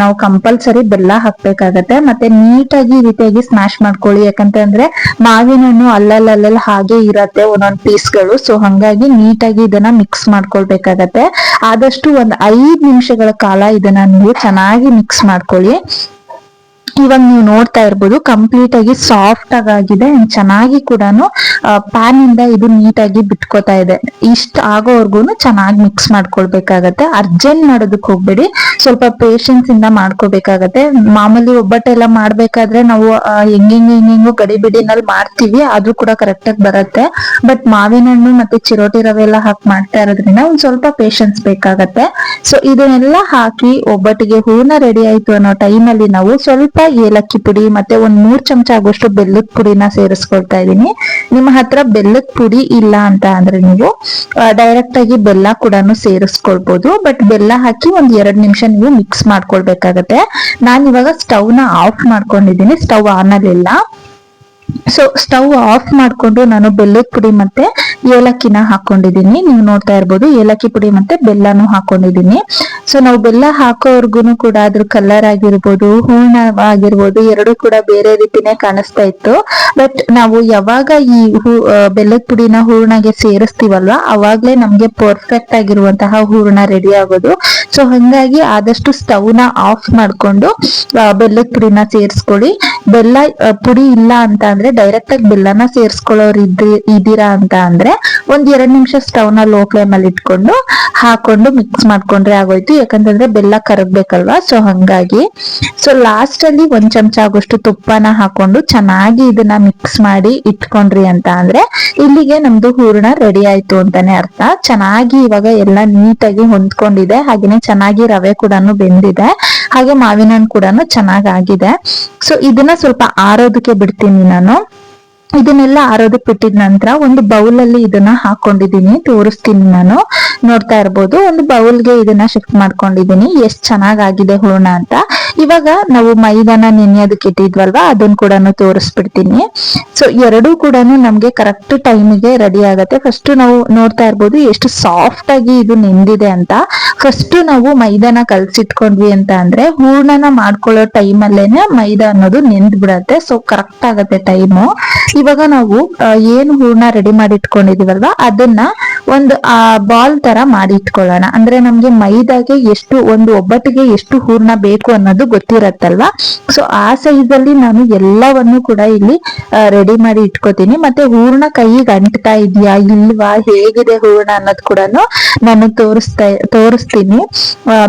ನಾವು ಕಂಪಲ್ಸರಿ ಬೆಲ್ಲ ಹಾಕ್ಬೇಕಾಗತ್ತೆ. ಮತ್ತೆ ನೀಟಾಗಿ ಈ ರೀತಿಯಾಗಿ ಸ್ಮ್ಯಾಶ್ ಮಾಡ್ಕೊಳ್ಳಿ. ಯಾಕಂತಂದ್ರೆ ಮಾವಿನ ಹಣ್ಣು ಅಲ್ಲಲ್ಲಲ್ಲ ಹಾಗೆ ಇರತ್ತೆ ಒಂದೊಂದ್ ಪೀಸ್ಗಳು ಸೊ ಹಂಗಾಗಿ ನೀಟಾಗಿ ಇದನ್ನ ಮಿಕ್ಸ್ ಮಾಡ್ಕೊಳ್ಬೇಕಾಗತ್ತೆ. ಆದಷ್ಟು ಒಂದ್ ಐದ್ ನಿಮಿಷಗಳ ಕಾಲ ಇದನ್ನ ನೀವು ಚೆನ್ನಾಗಿ ಮಿಕ್ಸ್ ಮಾಡ್ಕೊಳ್ಳಿ. ಇವಾಗ ನೀವು ನೋಡ್ತಾ ಇರ್ಬೋದು ಕಂಪ್ಲೀಟ್ ಆಗಿ ಸಾಫ್ಟ್ ಆಗಿದೆ ಚೆನ್ನಾಗಿ ಕೂಡ ಪ್ಯಾನ್ ಇಂದ ಇದು ನೀಟಾಗಿ ಬಿಟ್ಕೋತಾ ಇದೆ. ಇಷ್ಟ ಆಗೋವರೆಗೂ ಚೆನ್ನಾಗಿ ಮಿಕ್ಸ್ ಮಾಡ್ಕೊಳ್ಬೇಕಾಗತ್ತೆ. ಅರ್ಜೆಂಟ್ ಮಾಡೋದಕ್ಕೆ ಹೋಗ್ಬೇಡಿ. ಸ್ವಲ್ಪ ಪೇಶನ್ಸ್ ಇಂದ ಮಾಡ್ಕೋಬೇಕಾಗತ್ತೆ. ಮಾಮೂಲಿ ಒಬ್ಬಟ್ಟೆಲ್ಲ ಮಾಡ್ಬೇಕಾದ್ರೆ ನಾವು ಹೆಂಗಿಂಗ್ ಹೆಂಗಿಂಗು ಗಡಿ ಬಿಡಿನಲ್ಲಿ ಮಾಡ್ತೀವಿ. ಅದು ಕೂಡ ಕರೆಕ್ಟ್ ಆಗಿ ಬರುತ್ತೆ. ಬಟ್ ಮಾವಿನ ಹಣ್ಣು ಮತ್ತೆ ಚಿರೋಟಿ ರವೆ ಎಲ್ಲ ಹಾಕಿ ಮಾಡ್ತಾ ಇರೋದ್ರಿಂದ ಒಂದ್ ಸ್ವಲ್ಪ ಪೇಶನ್ಸ್ ಬೇಕಾಗತ್ತೆ. ಸೊ ಇದನ್ನೆಲ್ಲ ಹಾಕಿ ಒಬ್ಬಟ್ಟಿಗೆ ಹೂವಿನ ರೆಡಿ ಆಯ್ತು ಅನ್ನೋ ಟೈಮಲ್ಲಿ ನಾವು ಸ್ವಲ್ಪ ಏಲಕ್ಕಿ ಪುಡಿ ಮತ್ತೆ ಒಂದ್ ಮೂರ್ ಚಮಚ ಆಗುವಷ್ಟು ಬೆಲ್ಲದ ಪುಡಿನ ಸೇರಿಸ್ಕೊಳ್ತಾ ಇದೀನಿ ನಿಮ್ಮ ಹತ್ರ ಬೆಲ್ಲದ ಪುಡಿ ಇಲ್ಲ ಅಂತ ಅಂದ್ರೆ ನೀವು ಡೈರೆಕ್ಟ್ ಆಗಿ ಬೆಲ್ಲ ಕೂಡ ಸೇರಿಸ್ಕೊಳ್ಬಹುದು ಬಟ್ ಬೆಲ್ಲ ಹಾಕಿ ಒಂದ್ ಎರಡ್ ನಿಮಿಷ ನೀವು ಮಿಕ್ಸ್ ಮಾಡ್ಕೊಳ್ಬೇಕಾಗತ್ತೆ. ನಾನ್ ಇವಾಗ ಸ್ಟವ್ನ ಆಫ್ ಮಾಡ್ಕೊಂಡಿದ್ದೀನಿ. ಸ್ಟವ್ ಆನ್ ಅಲ್ಲಿಲ್ಲ. ಸೊ ಸ್ಟವ್ ಆಫ್ ಮಾಡಿಕೊಂಡು ನಾನು ಬೆಲ್ಲದ ಪುಡಿ ಮತ್ತೆ ಏಲಕ್ಕಿನ ಹಾಕೊಂಡಿದ್ದೀನಿ. ನೀವು ನೋಡ್ತಾ ಇರ್ಬೋದು, ಏಲಕ್ಕಿ ಪುಡಿ ಮತ್ತೆ ಬೆಲ್ಲನು ಹಾಕೊಂಡಿದ್ದೀನಿ. ಸೊ ನಾವು ಬೆಲ್ಲ ಹಾಕೋವರ್ಗು ಕೂಡ ಅದ್ರ ಕಲರ್ ಆಗಿರ್ಬೋದು ಹೂರ್ಣ ಆಗಿರ್ಬೋದು ಎರಡು ಕೂಡ ಬೇರೆ ರೀತಿನೇ ಕಾಣಿಸ್ತಾ ಇತ್ತು. ಬಟ್ ನಾವು ಯಾವಾಗ ಈ ಹೂ ಬೆಲ್ಲದ ಪುಡಿನ ಹೂರ್ಣಗೆ ಸೇರಿಸ್ತೀವಲ್ವಾ, ಅವಾಗ್ಲೇ ನಮ್ಗೆ ಪರ್ಫೆಕ್ಟ್ ಆಗಿರುವಂತಹ ಹೂರ್ಣ ರೆಡಿ ಆಗೋದು. ಸೊ ಹಂಗಾಗಿ ಆದಷ್ಟು ಸ್ಟವ್ನ ಆಫ್ ಮಾಡ್ಕೊಂಡು ಬೆಲ್ಲದ ಪುಡಿನ ಸೇರಿಸ್ಕೊಳ್ಳಿ. ಬೆಲ್ಲ ಪುಡಿ ಇಲ್ಲ ಅಂತ ಅಂದ್ರೆ ಡೈರೆಕ್ಟ್ ಆಗಿ ಬೆಲ್ಲನ ಸೇರಿಸ್ಕೊಳ್ಳೋರು ಇದ್ರಿ, ಇದ್ದೀರಾ ಅಂತ ಅಂದ್ರೆ ಒಂದ್ ಎರಡ್ ನಿಮಿಷ ಸ್ಟವ್ನ ಲೋ ಫ್ಲೇಮ್ ಅಲ್ಲಿ ಇಟ್ಕೊಂಡು ಹಾಕೊಂಡು ಮಿಕ್ಸ್ ಮಾಡ್ಕೊಂಡ್ರೆ ಆಗೋಯ್ತು. ಯಾಕಂತಂದ್ರೆ ಬೆಲ್ಲ ಕರಗ್ಬೇಕಲ್ವಾ? ಸೊ ಹಂಗಾಗಿ ಸೊ ಲಾಸ್ಟ್ ಅಲ್ಲಿ ಒಂದ್ ಚಮಚ ಆಗೋಷ್ಟು ತುಪ್ಪನ ಹಾಕೊಂಡು ಚೆನ್ನಾಗಿ ಇದನ್ನ ಮಿಕ್ಸ್ ಮಾಡಿ ಇಟ್ಕೊಂಡ್ರಿ ಅಂತ ಅಂದ್ರೆ ಇಲ್ಲಿಗೆ ನಮ್ದು ಹೂರ್ಣ ರೆಡಿ ಆಯ್ತು ಅಂತಾನೆ ಅರ್ಥ. ಚೆನ್ನಾಗಿ ಇವಾಗ ಎಲ್ಲ ನೀಟಾಗಿ ಹೊಂದ್ಕೊಂಡಿದೆ. ಹಾಗೇನೆ ಚೆನ್ನಾಗಿ ರವೆ ಕೂಡ ಬೆಂದಿದೆ ಹಾಗೆ ಮಾವಿನ ಹಣ್ಣು ಕೂಡ ಚೆನ್ನಾಗಾಗಿದೆ. ಸೊ ಇದನ್ನ ಸ್ವಲ್ಪ ಆರೋದಕ್ಕೆ ಬಿಡ್ತೀನಿ ನಾನು. ಇದನ್ನೆಲ್ಲ ಆರೋದಕ್ಕೆ ಬಿಟ್ಟಿದ ನಂತರ ಒಂದು ಬೌಲ್ ಅಲ್ಲಿ ಇದನ್ನ ಹಾಕೊಂಡಿದೀನಿ ತೋರಿಸ್ತೀನಿ ನಾನು. ನೋಡ್ತಾ ಇರ್ಬೋದು, ಒಂದು ಬೌಲ್ಗೆ ಇದನ್ನ ಶಿಫ್ಟ್ ಮಾಡ್ಕೊಂಡಿದೀನಿ ಎಷ್ಟ್ ಚೆನ್ನಾಗಾಗಿದೆ ಹೂರ್ಣ ಅಂತ. ಇವಾಗ ನಾವು ಮೈದಾನ ನೆನೆಯೋದಕ್ಕೆ ಇಟ್ಟಿದ್ವಲ್ವಾ ಅದನ್ನ ಕೂಡ ತೋರಿಸ್ಬಿಡ್ತೀನಿ. ಸೊ ಎರಡೂ ಕೂಡ ನಮ್ಗೆ ಕರೆಕ್ಟ್ ಟೈಮಿಗೆ ರೆಡಿ ಆಗತ್ತೆ. ಫಸ್ಟ್ ನಾವು ನೋಡ್ತಾ ಇರ್ಬೋದು ಎಷ್ಟು ಸಾಫ್ಟ್ ಆಗಿ ಇದು ನೆಂದಿದೆ ಅಂತ. ಫಸ್ಟ್ ನಾವು ಮೈದಾನ ಕಲ್ಸಿಟ್ಕೊಂಡ್ವಿ ಅಂತ ಅಂದ್ರೆ ಹೂರ್ಣನ ಮಾಡ್ಕೊಳ್ಳೋ ಟೈಮ್ ಅಲ್ಲೇನೆ ಮೈದಾ ಅನ್ನೋದು ನೆಂದ್ ಬಿಡತ್ತೆ ಸೊ ಕರೆಕ್ಟ್ ಆಗತ್ತೆ ಟೈಮು ಇವಾಗ ನಾವು ಏನು ಹೂರ್ಣ ರೆಡಿ ಮಾಡಿ ಇಟ್ಕೊಂಡಿದೀವಲ್ವಾ ಅದನ್ನ ಒಂದು, ಆ ಬಾಲ್ ತರ ಮಾಡಿ ಇಟ್ಕೊಳ್ಳೋಣ ಅಂದ್ರೆ ನಮ್ಗೆ ಮೈದಾಗೆ ಎಷ್ಟು, ಒಂದು ಒಬ್ಬಟ್ಟಿಗೆ ಎಷ್ಟು ಹೂರ್ಣ ಬೇಕು ಅನ್ನೋದು ಗೊತ್ತಿರತ್ತಲ್ವಾ? ಸೊ ಆ ಸೈಜ್ ಅಲ್ಲಿ ನಾನು ಎಲ್ಲವನ್ನು ಕೂಡ ಇಲ್ಲಿ ರೆಡಿ ಮಾಡಿ ಇಟ್ಕೋತೀನಿ. ಮತ್ತೆ ಹೂರ್ಣ ಕೈಗೆ ಅಂಟ್ತಾ ಇದೆಯಾ, ಇಲ್ವಾ, ಹೇಗಿದೆ ಹೂರ್ಣ ಅನ್ನೋದು ಕೂಡ ನಾನು ತೋರಿಸ್ತಾ, ತೋರಿಸ್ತೀನಿ.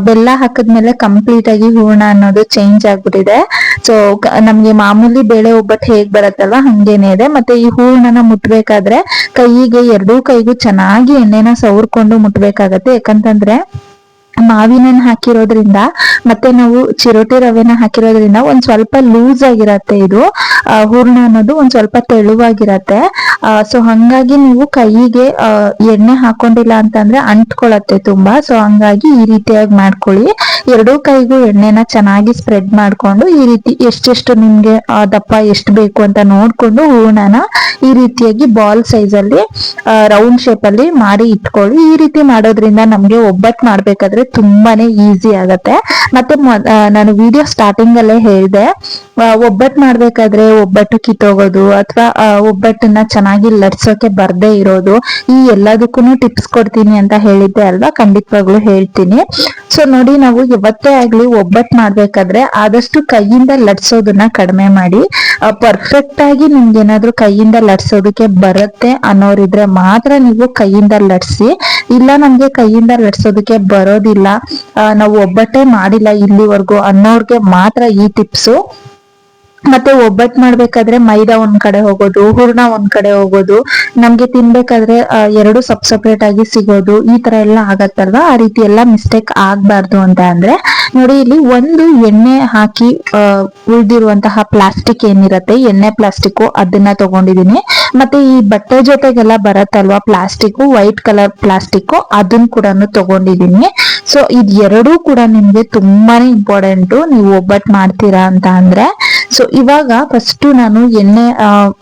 ಬೆಲ್ಲ ಹಾಕಿದ್ಮೇಲೆ ಕಂಪ್ಲೀಟ್ ಆಗಿ ಹೂರ್ಣ ಅನ್ನೋದು ಚೇಂಜ್ ಆಗ್ಬಿಟ್ಟಿದೆ. ಸೊ ನಮ್ಗೆ ಮಾಮೂಲಿ ಬೇಳೆ ಒಬ್ಬಟ್ಟು ಹೇಗ್ ಬರತ್ತಲ್ಲ ಹಂಗೇನೆ ಇದೆ. ಮತ್ತೆ ಈ ಹೂರ್ಣನ ಮುಟ್ಬೇಕಾದ್ರೆ ಕೈಗೆ ಎರಡೂ ಕೈಗೂ ಚೆನ್ನಾಗಿ ಎಣ್ಣೆನ ಸವರ್ಕೊಂಡು ಮುಟ್ಬೇಕಾಗತ್ತೆ. ಯಾಕಂತಂದ್ರೆ ಮಾವಿನ ಹಾಕಿರೋದ್ರಿಂದ ಮತ್ತೆ ನಾವು ಚಿರೋಟಿ ರವೆನ ಹಾಕಿರೋದ್ರಿಂದ ಒಂದ್ ಸ್ವಲ್ಪ ಲೂಸ್ ಆಗಿರತ್ತೆ ಇದು. ಹೂರ್ಣ ಅನ್ನೋದು ಒಂದ್ ಸ್ವಲ್ಪ ತೆಳುವಾಗಿರತ್ತೆ. ಸೊ ಹಂಗಾಗಿ ನೀವು ಕೈಗೆ ಎಣ್ಣೆ ಹಾಕೊಂಡಿಲ್ಲ ಅಂತಂದ್ರೆ ಅಂಟ್ಕೊಳತ್ತೆ ತುಂಬಾ. ಸೊ ಹಂಗಾಗಿ ಈ ರೀತಿಯಾಗಿ ಮಾಡ್ಕೊಳ್ಳಿ. ಎರಡೂ ಕೈಗೂ ಎಣ್ಣೆನ ಚೆನ್ನಾಗಿ ಸ್ಪ್ರೆಡ್ ಮಾಡ್ಕೊಂಡು ಈ ರೀತಿ ಎಷ್ಟೆಷ್ಟು ನಿಮ್ಗೆ ದಪ್ಪ ಎಷ್ಟು ಬೇಕು ಅಂತ ನೋಡ್ಕೊಂಡು ಹೂರ್ಣನ ಈ ರೀತಿಯಾಗಿ ಬಾಲ್ ಸೈಜ್ ಅಲ್ಲಿ ರೌಂಡ್ ಶೇಪ್ ಅಲ್ಲಿ ಮಾಡಿ ಇಟ್ಕೊಳ್ಳಿ. ಈ ರೀತಿ ಮಾಡೋದ್ರಿಂದ ನಮ್ಗೆ ಒಬ್ಬಟ್ಟು ಮಾಡ್ಬೇಕಾದ್ರೆ ತುಂಬಾನೇ ಈಸಿ ಆಗತ್ತೆ. ಮತ್ತೆ ನಾನು ವಿಡಿಯೋ ಸ್ಟಾರ್ಟಿಂಗ್ ಅಲ್ಲೇ ಹೇಳಿದೆ. ಒಬ್ಬಟ್ಟು ಮಾಡ್ಬೇಕಾದ್ರೆ ಒಬ್ಬಟ್ಟು ಕಿತ್ತೋಗೋದು ಅಥವಾ ಒಬ್ಬಟ್ಟನ್ನ ಚೆನ್ನಾಗಿ ಲಟ್ಸೋಕೆ ಬರ್ದೇ ಇರೋದು, ಈ ಎಲ್ಲದಕ್ಕೂ ಟಿಪ್ಸ್ ಕೊಡ್ತೀನಿ ಅಂತ ಹೇಳಿದ್ದೆ ಅಲ್ವಾ? ಖಂಡಿತವಾಗ್ಲೂ ಹೇಳ್ತೀನಿ. ಸೊ ನೋಡಿ, ನಾವು ಯಾವತ್ತೇ ಆಗ್ಲಿ ಒಬ್ಬಟ್ಟು ಮಾಡ್ಬೇಕಾದ್ರೆ ಆದಷ್ಟು ಕೈಯಿಂದ ಲಟ್ಸೋದನ್ನ ಕಡಿಮೆ ಮಾಡಿ ಪರ್ಫೆಕ್ಟ್ ಆಗಿ ನಿಮ್ಗೆ ಕೈಯಿಂದ ಲಟ್ಸೋದಕ್ಕೆ ಬರುತ್ತೆ ಅನ್ನೋರಿದ್ರೆ ಮಾತ್ರ ನೀವು ಕೈಯಿಂದ ಲಟ್ಸಿ ಇಲ್ಲ ನಮ್ಗೆ ಕೈಯಿಂದ ಲಟ್ಸೋದಕ್ಕೆ ಬರೋದಿಲ್ಲ ನಾವು ಒಬ್ಬಟ್ಟೆ ಮಾಡಿಲ್ಲ ಇಲ್ಲಿವರೆಗೂ ಅನ್ನೋರ್ಗೆ ಮಾತ್ರ ಈ ಟಿಪ್ಸು. ಮತ್ತೆ ಒಬ್ಬಟ್ ಮಾಡ್ಬೇಕಾದ್ರೆ ಮೈದಾ ಒಂದ್ ಕಡೆ ಹೋಗೋದು, ಹೂರ್ಣ ಒಂದ್ ಕಡೆ ಹೋಗೋದು, ನಮ್ಗೆ ತಿನ್ಬೇಕಾದ್ರೆ ಎರಡು ಸಪ್ ಸಪ್ರೇಟ್ ಆಗಿ ಸಿಗೋದು, ಈ ತರ ಎಲ್ಲ ಆಗತ್ತಲ್ವಾ? ಆ ರೀತಿ ಎಲ್ಲ ಮಿಸ್ಟೇಕ್ ಆಗ್ಬಾರ್ದು ಅಂತ ಅಂದ್ರೆ, ನೋಡಿ ಇಲ್ಲಿ ಒಂದು ಎಣ್ಣೆ ಹಾಕಿ ಉಳಿದಿರುವಂತಹ ಪ್ಲಾಸ್ಟಿಕ್ ಏನಿರತ್ತೆ, ಎಣ್ಣೆ ಪ್ಲಾಸ್ಟಿಕ್ ಅದನ್ನ ತಗೊಂಡಿದೀನಿ ಮತ್ತೆ ಈ ಬಟ್ಟೆ ಜೊತೆಗೆಲ್ಲ ಬರತ್ತಲ್ವಾ ಪ್ಲಾಸ್ಟಿಕ್ ವೈಟ್ ಕಲರ್ ಪ್ಲಾಸ್ಟಿಕ್ ಅದನ್ನ ಕೂಡ ತಗೊಂಡಿದೀನಿ ಸೊ ಇದ್ ಎರಡೂ ಕೂಡ ನಿಮ್ಗೆ ತುಂಬಾನೇ ಇಂಪಾರ್ಟೆಂಟ್ ನೀವು ಒಬ್ಬಟ್ಟು ಮಾಡ್ತೀರಾ ಅಂತ ಅಂದ್ರೆ ಸೊ ಇವಾಗ ಫಸ್ಟ್ ನಾನು ಎಣ್ಣೆ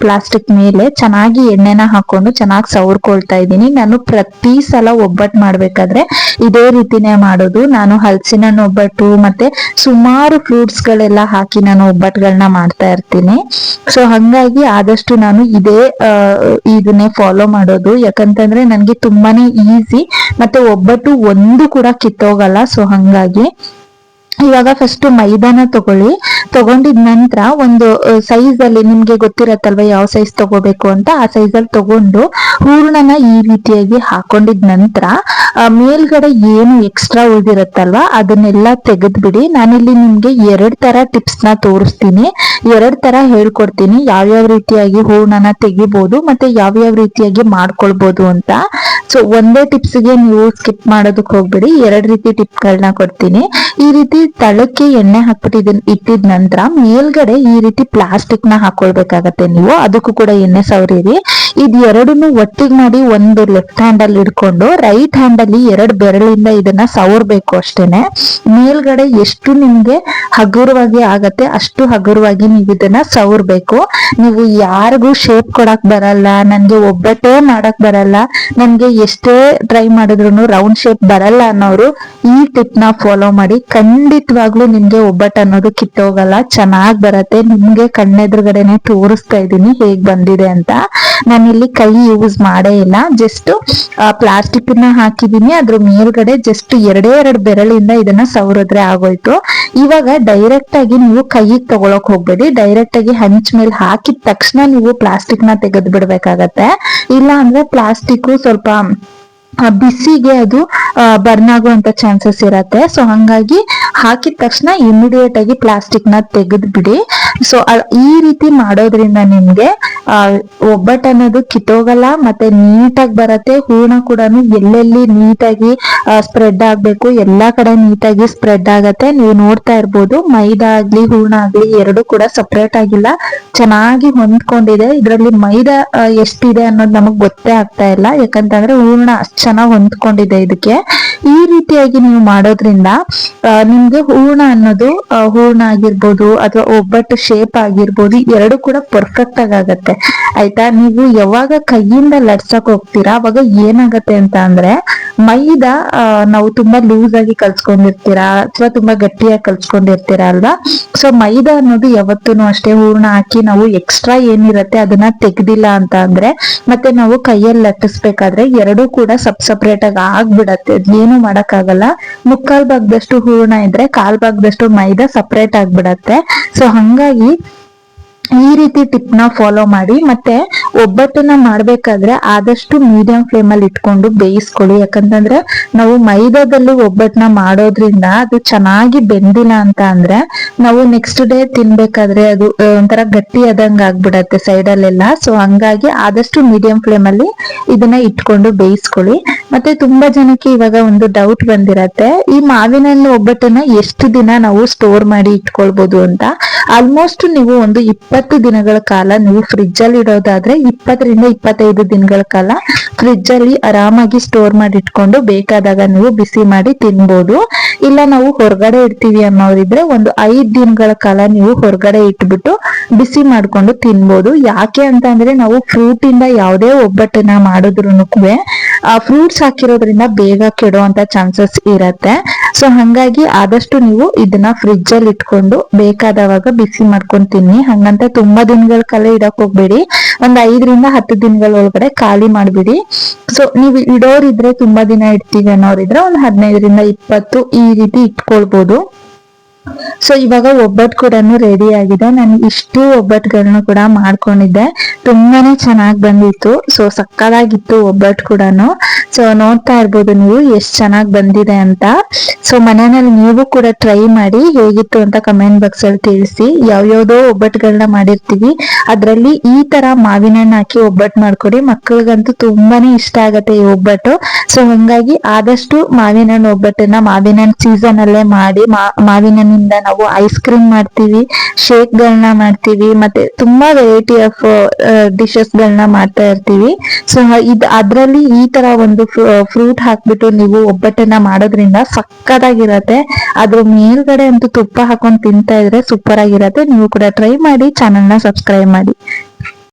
ಪ್ಲಾಸ್ಟಿಕ್ ಮೇಲೆ ಚೆನ್ನಾಗಿ ಎಣ್ಣೆನ ಹಾಕೊಂಡು ಚೆನ್ನಾಗಿ ಸವರ್ಕೊಳ್ತಾ ಇದ್ದೀನಿ. ನಾನು ಪ್ರತಿ ಸಲ ಒಬ್ಬಟ್ಟು ಮಾಡ್ಬೇಕಾದ್ರೆ ಇದೇ ರೀತಿನೇ ಮಾಡೋದು. ನಾನು ಹಲಸಿನ ಹಣ್ಣು ಒಬ್ಬಟ್ಟು ಮತ್ತೆ ಸುಮಾರು ಫ್ರೂಟ್ಸ್ ಗಳೆಲ್ಲ ಹಾಕಿ ನಾನು ಒಬ್ಬಟ್ಟುಗಳನ್ನ ಮಾಡ್ತಾ ಇರ್ತೀನಿ. ಸೊ ಹಂಗಾಗಿ ಆದಷ್ಟು ನಾನು ಇದೇ ಇದನ್ನೇ ಫಾಲೋ ಮಾಡೋದು. ಯಾಕಂತಂದ್ರೆ ನನಗೆ ತುಂಬಾನೇ ಈಸಿ ಮತ್ತೆ ಒಬ್ಬಟ್ಟು ಒಂದು ಕೂಡ ಕಿತ್ತೋಗಲ್ಲ. ಸೊ ಹಂಗಾಗಿ ಇವಾಗ ಫಸ್ಟ್ ಮೈದಾನ ತಗೊಳ್ಳಿ. ತಗೊಂಡಿದ ನಂತರ ಒಂದು ಸೈಜ್ ಅಲ್ಲಿ ನಿಮ್ಗೆ ಗೊತ್ತಿರತ್ತಲ್ವ ಯಾವ ಸೈಜ್ ತಗೋಬೇಕು ಅಂತ, ಆ ಸೈಜ್ ಅಲ್ಲಿ ತಗೊಂಡು ಹೂರ್ಣನ ಈ ರೀತಿಯಾಗಿ ಹಾಕೊಂಡಿದ ನಂತರ ಮೇಲ್ಗಡೆ ಏನು ಎಕ್ಸ್ಟ್ರಾ ಉಳಿದಿರತ್ತಲ್ವಾ ಅದನ್ನೆಲ್ಲ ತೆಗೆದ್ಬಿಡಿ. ನಾನಿಲ್ಲಿ ನಿಮ್ಗೆ ಎರಡ್ ತರ ಟಿಪ್ಸ್ನ ತೋರಿಸ್ತೀನಿ. ಎರಡ್ ತರ ಹೇಳ್ಕೊಡ್ತೀನಿ. ಯಾವ್ಯಾವ ರೀತಿಯಾಗಿ ಹೂರ್ಣನ ತೆಗಿಬಹುದು ಮತ್ತೆ ಯಾವ್ಯಾವ ರೀತಿಯಾಗಿ ಮಾಡ್ಕೊಳ್ಬಹುದು ಅಂತ. ಸೊ ಒಂದೇ ಟಿಪ್ಸ್ಗೆ ನೀವು ಸ್ಕಿಪ್ ಮಾಡೋದಕ್ಕೆ ಹೋಗ್ಬೇಡಿ. ಎರಡ್ ರೀತಿ ಟಿಪ್ ಗಳನ್ನ ಕೊಡ್ತೀನಿ. ಈ ರೀತಿ ತಳಕ್ಕೆ ಎಣ್ಣೆ ಹಾಕ್ಬಿಟ್ಟು ಇಟ್ಟಿದ ನಂತರ ಮೇಲ್ಗಡೆ ಈ ರೀತಿ ಪ್ಲಾಸ್ಟಿಕ್ನ ಹಾಕೊಳ್ಬೇಕಾಗತ್ತೆ ನೀವು. ಅದಕ್ಕೂ ಕೂಡ ಎಣ್ಣೆ ಸವರಿರಿ. ಇದ್ ಎರಡನ್ನು ಒಟ್ಟಿಗೆ ಮಾಡಿ ಒಂದು ಲೆಫ್ಟ್ ಹ್ಯಾಂಡ್ ಅಲ್ಲಿ ಇಡ್ಕೊಂಡು ರೈಟ್ ಹ್ಯಾಂಡ್ ಅಲ್ಲಿ ಎರಡು ಬೆರಳಿಂದ ಇದನ್ನ ಸವರ್ಬೇಕು ಅಷ್ಟೇನೆ. ಮೇಲ್ಗಡೆ ಎಷ್ಟು ನಿಮ್ಗೆ ಹಗುರವಾಗಿ ಆಗತ್ತೆ ಅಷ್ಟು ಹಗುರವಾಗಿ ನೀವು ಇದನ್ನ ಸವರ್ಬೇಕು. ನೀವು ಯಾರಿಗೂ ಶೇಪ್ ಕೊಡಕ್ ಬರಲ್ಲ ನನ್ಗೆ ಒಬ್ಬಟ್ಟೇ ಮಾಡಕ್ ಬರಲ್ಲ, ನನ್ಗೆ ಎಷ್ಟೇ ಟ್ರೈ ಮಾಡಿದ್ರು ರೌಂಡ್ ಶೇಪ್ ಬರಲ್ಲ ಅನ್ನೋರು ಈ ಟಿಪ್ನ ಫಾಲೋ ಮಾಡಿ. ಖಂಡಿತವಾಗ್ಲೂ ನಿಮ್ಗೆ ಒಬ್ಬಟ್ಟು ಅನ್ನೋದು ಕಿತ್ತೋಗಲ್ಲ ಚೆನ್ನಾಗ್ ಬರತ್ತೆ, ನಿಮ್ಗೆ ಕಣ್ಣೆದುರುಗಡೆನೆ ತೋರಿಸ್ತಾ ಇದ್ದೀನಿ ಹೇಗ್ ಬಂದಿದೆ ಅಂತ. ನಾನು ನಾನಿಲ್ಲಿ ಕೈ ಯೂಸ್ ಮಾಡೇ ಇಲ್ಲ. ಜಸ್ಟ್ ಪ್ಲಾಸ್ಟಿಕ್ನ ಹಾಕಿದೀನಿ. ಅದ್ರ ಮೇಲ್ಗಡೆ ಜಸ್ಟ್ ಎರಡೇ ಎರಡು ಬೆರಳಿಂದ ಇದನ್ನ ಸವರಿದ್ರೆ ಆಗೋಯ್ತು. ಇವಾಗ ಡೈರೆಕ್ಟ್ ಆಗಿ ನೀವು ಕೈಗೆ ತಗೊಳಕ್ ಹೋಗ್ಬೇಡಿ. ಡೈರೆಕ್ಟ್ ಆಗಿ ಹಂಚ್ ಮೇಲೆ ಹಾಕಿದ ತಕ್ಷಣ ನೀವು ಪ್ಲಾಸ್ಟಿಕ್ನ ತೆಗೆದ್ ಬಿಡ್ಬೇಕಾಗತ್ತೆ ಇಲ್ಲ ಅಂದ್ರೆ ಪ್ಲಾಸ್ಟಿಕ್ ಸ್ವಲ್ಪ ಬಿಸಿಗೆ ಅದು ಬರ್ನ್ ಆಗುವಂತ ಚಾನ್ಸಸ್ ಇರತ್ತೆ. ಸೊ ಹಂಗಾಗಿ ಹಾಕಿದ ತಕ್ಷಣ ಇಮಿಡಿಯೇಟ್ ಆಗಿ ಪ್ಲಾಸ್ಟಿಕ್ನ ತೆಗೆದು ಬಿಡಿ. ಸೊ ಈ ರೀತಿ ಮಾಡೋದ್ರಿಂದ ನಿಮ್ಗೆ ಒಬ್ಬಟ್ಟು ಅನ್ನೋದು ಕಿತ್ತೋಗಲ್ಲ, ಮತ್ತೆ ನೀಟಾಗಿ ಬರತ್ತೆ. ಹೂರ್ಣ ಕೂಡ ಎಲ್ಲೆಲ್ಲಿ ನೀಟಾಗಿ ಸ್ಪ್ರೆಡ್ ಆಗ್ಬೇಕು, ಎಲ್ಲಾ ಕಡೆ ನೀಟಾಗಿ ಸ್ಪ್ರೆಡ್ ಆಗತ್ತೆ. ನೀವು ನೋಡ್ತಾ ಇರ್ಬೋದು, ಮೈದಾ ಆಗ್ಲಿ, ಹೂರ್ಣ ಆಗ್ಲಿ, ಎರಡು ಕೂಡ ಸಪ್ರೇಟ್ ಆಗಿಲ್ಲ. ಚೆನ್ನಾಗಿ ಹೊಂದ್ಕೊಂಡಿದೆ. ಇದರಲ್ಲಿ ಮೈದಾ ಎಷ್ಟಿದೆ ಅನ್ನೋದು ನಮಗ್ ಗೊತ್ತೇ ಆಗ್ತಾ ಇಲ್ಲ. ಯಾಕಂತಂದ್ರೆ ಹೂರ್ಣ ಅಷ್ಟ್ ಚೆನ್ನಾಗಿ ಹೊಂದ್ಕೊಂಡಿದೆ ಇದಕ್ಕೆ. ಈ ರೀತಿಯಾಗಿ ನೀವು ಮಾಡೋದ್ರಿಂದ ನಿಮ್ಗೆ ಹೂರ್ಣ ಅನ್ನೋದು ಹೂರ್ಣ ಆಗಿರ್ಬೋದು ಅಥವಾ ಒಬ್ಬಟ್ಟು ಶೇಪ್ ಆಗಿರ್ಬೋದು ಎರಡು ಕೂಡ ಪರ್ಫೆಕ್ಟ್ ಆಗಿ ಆಗತ್ತೆ. ಆಯ್ತಾ? ನೀವು ಯಾವಾಗ ಕೈಯಿಂದ ಲಟ್ಸಕ್ ಹೋಗ್ತೀರಾ, ಅವಾಗ ಏನಾಗತ್ತೆ ಅಂತ ಅಂದ್ರೆ, ಮೈದಾ ನಾವು ತುಂಬಾ ಲೂಸ್ ಆಗಿ ಕಲ್ಸ್ಕೊಂಡಿರ್ತೀರಾ, ಅಥವಾ ತುಂಬಾ ಗಟ್ಟಿಯಾಗಿ ಕಲ್ಸ್ಕೊಂಡಿರ್ತೀರಾ ಅಲ್ವಾ? ಸೊ ಮೈದಾ ಅನ್ನೋದು ಯಾವತ್ತೂ ಅಷ್ಟೇ ಹೂರ್ಣ ಹಾಕಿ ನಾವು ಎಕ್ಸ್ಟ್ರಾ ಏನಿರತ್ತೆ ಅದನ್ನ ತೆಗ್ದಿಲ್ಲ ಅಂತ ಅಂದ್ರೆ, ಮತ್ತೆ ನಾವು ಕೈಯಲ್ಲಿ ಲಟ್ಟಿಸ್ಬೇಕಾದ್ರೆ ಎರಡೂ ಕೂಡ ಸಪ್ ಸಪ್ರೇಟ್ ಆಗಿ ಆಗ್ಬಿಡತ್ತೆ. ಅದೇನು ಮಾಡಕ್ ಆಗಲ್ಲ ಮುಕ್ಕಾಲ್ ಭಾಗದಷ್ಟು ಹೂರ್ಣ ಇದ್ರೆ ಕಾಲ್ ಭಾಗದಷ್ಟು ಮೈದಾ ಸಪ್ರೇಟ್ ಆಗ್ಬಿಡತ್ತೆ. ಸೊ ಹಂಗಾಗಿ ಈ ರೀತಿ ಟಿಪ್ನ ಫಾಲೋ ಮಾಡಿ, ಮತ್ತೆ ಒಬ್ಬಟ್ಟನ್ನ ಮಾಡ್ಬೇಕಾದ್ರೆ ಆದಷ್ಟು ಮೀಡಿಯಂ ಫ್ಲೇಮ್ ಅಲ್ಲಿ ಇಟ್ಕೊಂಡು ಬೇಯಿಸ್ಕೊಳ್ಳಿ. ಯಾಕಂತಂದ್ರೆ ನಾವು ಮೈದಾದಲ್ಲಿ ಒಬ್ಬಟ್ಟನ್ನ ಮಾಡೋದ್ರಿಂದ ಅದು ಚೆನ್ನಾಗಿ ಬೆಂದಿಲ್ಲ ಅಂತ ಅಂದ್ರೆ ನಾವು ನೆಕ್ಸ್ಟ್ ಡೇ ತಿನ್ಬೇಕಾದ್ರೆ ಅದು ಒಂಥರ ಗಟ್ಟಿ ಆದಂಗ ಆಗ್ಬಿಡತ್ತೆ ಸೈಡ್ ಅಲ್ಲೆಲ್ಲ ಸೊ ಹಂಗಾಗಿ ಆದಷ್ಟು ಮೀಡಿಯಂ ಫ್ಲೇಮ್ ಅಲ್ಲಿ ಇದನ್ನ ಇಟ್ಕೊಂಡು ಬೇಯಿಸ್ಕೊಳ್ಳಿ. ಮತ್ತೆ ತುಂಬಾ ಜನಕ್ಕೆ ಇವಾಗ ಒಂದು ಡೌಟ್ ಬಂದಿರತ್ತೆ, ಈ ಮಾವಿನ ಒಬ್ಬಟ್ಟನ್ನ ಎಷ್ಟು ದಿನ ನಾವು ಸ್ಟೋರ್ ಮಾಡಿ ಇಟ್ಕೊಳ್ಬಹುದು ಅಂತ. ಆಲ್ಮೋಸ್ಟ್ ನೀವು ಒಂದು ಇಪ್ಪತ್ತು ದಿನಗಳ ಕಾಲ ನೀವು ಫ್ರಿಜ್ ಅಲ್ಲಿ ಇಡೋದಾದ್ರೆ ಇಪ್ಪತ್ತರಿಂದ ಇಪ್ಪತ್ತೈದು ದಿನಗಳ ಕಾಲ ಫ್ರಿಜ್ ಅಲ್ಲಿ ಆರಾಮಾಗಿ ಸ್ಟೋರ್ ಮಾಡಿ ಇಟ್ಕೊಂಡು ಬೇಕಾದಾಗ ನೀವು ಬಿಸಿ ಮಾಡಿ ತಿನ್ಬೋದು. ಇಲ್ಲ ನಾವು ಹೊರಗಡೆ ಇಡ್ತೀವಿ ಅನ್ನೋರಿದ್ರೆ ಒಂದು ಐದು ದಿನಗಳ ಕಾಲ ನೀವು ಹೊರಗಡೆ ಇಟ್ಬಿಟ್ಟು ಬಿಸಿ ಮಾಡ್ಕೊಂಡು ತಿನ್ಬೋದು. ಯಾಕೆ ಅಂತ ಅಂದ್ರೆ ನಾವು ಫ್ರೂಟ್ ಇಂದ ಯಾವುದೇ ಒಬ್ಬಟ್ಟನ್ನ ಮಾಡಿದ್ರು ಆ ಫ್ರೂಟ್ಸ್ ಹಾಕಿರೋದ್ರಿಂದ ಬೇಗ ಕೆಡುವಂತ ಚಾನ್ಸಸ್ ಇರತ್ತೆ. ಸೊ ಹಂಗಾಗಿ ಆದಷ್ಟು ನೀವು ಇದನ್ನ ಫ್ರಿಜ್ ಅಲ್ಲಿ ಇಟ್ಕೊಂಡು ಬೇಕಾದವಾಗ ಬಿಸಿ ಮಾಡ್ಕೊಂಡು ತಿನ್ನಿ. ಹಂಗಂತ ತುಂಬಾ ದಿನಗಳ ಕಾಲ ಇಡಕ್ ಹೋಗ್ಬೇಡಿ. ಒಂದ್ ಐದರಿಂದ ಹತ್ತು ದಿನಗಳ ಒಳಗಡೆ ಖಾಲಿ ಮಾಡ್ಬಿಡಿ. ಸೊ ನೀವು ಇಡೋರಿದ್ರೆ ತುಂಬಾ ದಿನ ಇಡ್ತೀವಿ ಅನ್ನೋರಿದ್ರೆ ಒಂದ್ ಹದಿನೈದರಿಂದ ಇಪ್ಪತ್ತು ಈ ರೀತಿ ಇಟ್ಕೊಳ್ಬಹುದು ಸೊ ಇವಾಗ ಒಬ್ಬಟ್ಟು ಕೂಡ ರೆಡಿ ಆಗಿದೆ. ನಾನು ಇಷ್ಟು ಒಬ್ಬಟ್ಟುಗಳನ್ನ ಕೂಡ ಮಾಡ್ಕೊಂಡಿದ್ದೆ. ತುಂಬಾನೇ ಚೆನ್ನಾಗಿ ಬಂದಿತ್ತು. ಸೊ ಸಕ್ಕದಾಗಿತ್ತು ಒಬ್ಬಟ್ಟು ಕೂಡ ಸೊ ನೋಡ್ತಾ ಇರ್ಬೋದು ನೀವು ಎಷ್ಟ್ ಚೆನ್ನಾಗಿ ಬಂದಿದೆ ಅಂತ. ಸೊ ಮನೆಯಲ್ಲಿ ನೀವು ಕೂಡ ಟ್ರೈ ಮಾಡಿ ಹೇಗಿತ್ತು ಅಂತ ಕಮೆಂಟ್ ಬಾಕ್ಸ್ ಅಲ್ಲಿ ತಿಳಿಸಿ. ಯಾವ್ಯಾವ್ದೋ ಒಬ್ಬಟ್ಟುಗಳನ್ನ ಮಾಡಿರ್ತೀವಿ. ಅದ್ರಲ್ಲಿ ಈ ತರ ಮಾವಿನ ಹಣ್ಣು ಹಾಕಿ ಒಬ್ಬಟ್ಟು ಮಾಡ್ಕೊಡಿ. ಮಕ್ಕಳಿಗಂತೂ ತುಂಬಾನೇ ಇಷ್ಟ ಆಗತ್ತೆ ಈ ಒಬ್ಬಟ್ಟು. ಸೊ ಹಂಗಾಗಿ ಆದಷ್ಟು ಮಾವಿನ ಹಣ್ಣು ಒಬ್ಬಟ್ಟನ್ನ ಮಾವಿನ ಹಣ್ಣು ಸೀಸನ್ ಅಲ್ಲೇ ಮಾಡಿ ಮಾವಿನ ಹಣ್ಣಿಂದ ನಾವು ಐಸ್ ಕ್ರೀಮ್ ಮಾಡ್ತೀವಿ ಶೇಕ್ ಗಳನ್ನ ಮಾಡ್ತೀವಿ, ಮತ್ತೆ ತುಂಬಾ ವೆರೈಟಿ ಆಫ್ ಡಿಶಸ್ ಗಳನ್ನ ಮಾಡ್ತಾ ಇರ್ತೀವಿ. ಸೊ ಇದ್ ಅದ್ರಲ್ಲಿ ಈ ತರ ಒಂದು ಫ್ರೂಟ್ ಹಾಕ್ಬಿಟ್ಟು ನೀವು ಒಬ್ಬಟ್ಟನ್ನ ಮಾಡೋದ್ರಿಂದ ಸಕ್ಕತ್ತಾಗಿರತ್ತೆ. ಅದ್ರ ಮೇಲ್ಗಡೆ ಅಂತೂ ತುಪ್ಪ ಹಾಕೊಂಡು ತಿಂತಾ ಇದ್ರೆ ಸೂಪರ್ ಆಗಿರತ್ತೆ. ನೀವು ಕೂಡ ಟ್ರೈ ಮಾಡಿ ಚಾನಲ್ನ ಸಬ್ಸ್ಕ್ರೈಬ್ ಮಾಡಿ.